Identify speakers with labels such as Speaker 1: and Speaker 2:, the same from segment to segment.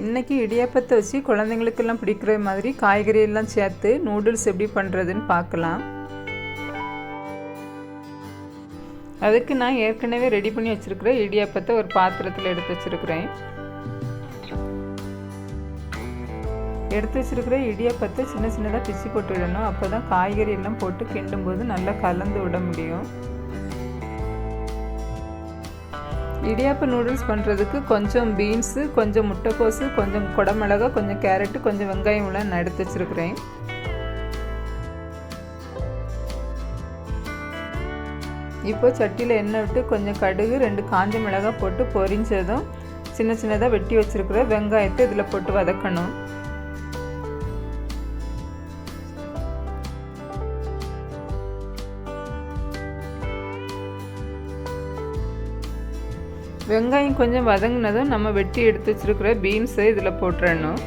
Speaker 1: இன்றைக்கி இடியாப்பத்தை வச்சு குழந்தைங்களுக்கெல்லாம் பிடிக்கிற மாதிரி காய்கறி எல்லாம் சேர்த்து நூடுல்ஸ் எப்படி பண்ணுறதுன்னு பார்க்கலாம். அதுக்கு நான் ஏற்கனவே ரெடி பண்ணி வச்சுருக்கிற இடியாப்பத்தை ஒரு பாத்திரத்தில் எடுத்து வச்சுருக்கிறேன். எடுத்து வச்சுருக்கிற இடியாப்பத்தை சின்ன சின்னதாக பிச்சு போட்டு விடணும். அப்போ தான் காய்கறி எல்லாம் போட்டு கிண்டும் போது நல்லா கலந்து விட முடியும். இடியாப்ப நூடுல்ஸ் பண்ணுறதுக்கு கொஞ்சம் பீன்ஸு கொஞ்சம் முட்டைக்கோசு கொஞ்சம் குடமிளகா கொஞ்சம் கேரட்டு கொஞ்சம் வெங்காயம் எல்லாம் நான் எடுத்து வச்சுருக்கிறேன். இப்போ சட்டியில் எண்ணெய் விட்டு கொஞ்சம் கடுகு ரெண்டு காஞ்ச மிளகாய் போட்டு பொரிஞ்சதும் சின்ன சின்னதாக வெட்டி வச்சுருக்கிற வெங்காயத்தை இதில் போட்டு வதக்கணும். வெங்காயம் கொஞ்சம் வதங்கினதும் நம்ம வெட்டி எடுத்து வச்சுருக்கிற பீன்ஸை இதில் போட்டுறணும்.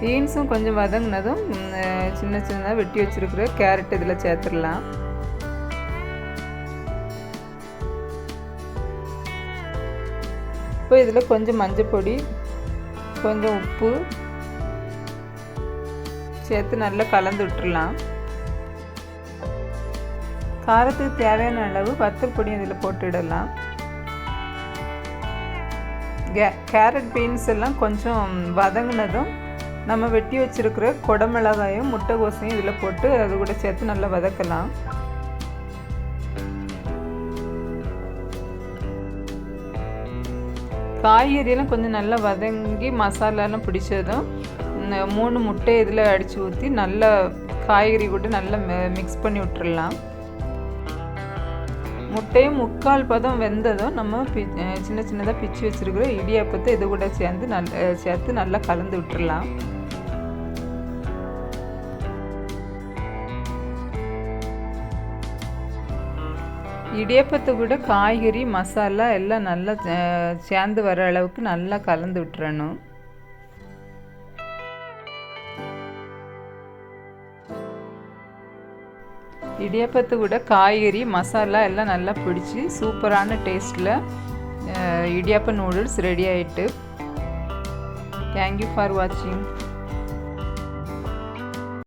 Speaker 1: பீன்ஸும் கொஞ்சம் வதங்கினதும் சின்ன சின்னதாக வெட்டி வச்சுருக்கிற கேரட் இதில் சேர்த்துடலாம். இப்போ இதில் கொஞ்சம் மஞ்சள் பொடி கொஞ்சம் உப்பு சேர்த்து நல்லா கலந்து விட்டுடலாம் காரத்துக்கு தேவையான அளவு வத்தல் பொடி இதில் போட்டுடலாம் கே கேரட் பீன்ஸ் எல்லாம் கொஞ்சம் வதங்கினதும் நம்ம வெட்டி வச்சுருக்கிற குடமிளகாயும் முட்டைகோசையும் இதில் போட்டு அது கூட சேர்த்து நல்லா வதக்கலாம். காய்கறியெல்லாம் கொஞ்சம் நல்லா வதங்கி மசாலாலாம் பிடிச்சதும் மூணு முட்டை இதில் அடித்து ஊற்றி நல்லா காய்கறி கூட நல்லா மிக்ஸ் பண்ணி விட்டுடலாம் முட்டையும் முக்கால் பதம் வெந்ததும் நம்ம பி சின்ன சின்னதாக பிச்சு வச்சுருக்கிற இடியாப்பத்தை இது கூட சேர்ந்து நல்ல சேர்த்து நல்லா கலந்து விட்டுடலாம் இடியப்பத்தை கூட காய்கறி மசாலா எல்லாம் நல்லா சேர்ந்து வர அளவுக்கு நல்லா கலந்து விட்டுறணும். இடியப்பத்து கூட காய்கறி மசாலா எல்லாம் நல்லா பிடிச்சி சூப்பரான டேஸ்ட்டில் இடியாப்ப நூடுல்ஸ் ரெடி ஆகிட்டு தேங்க்யூ ஃபார் வாட்சிங்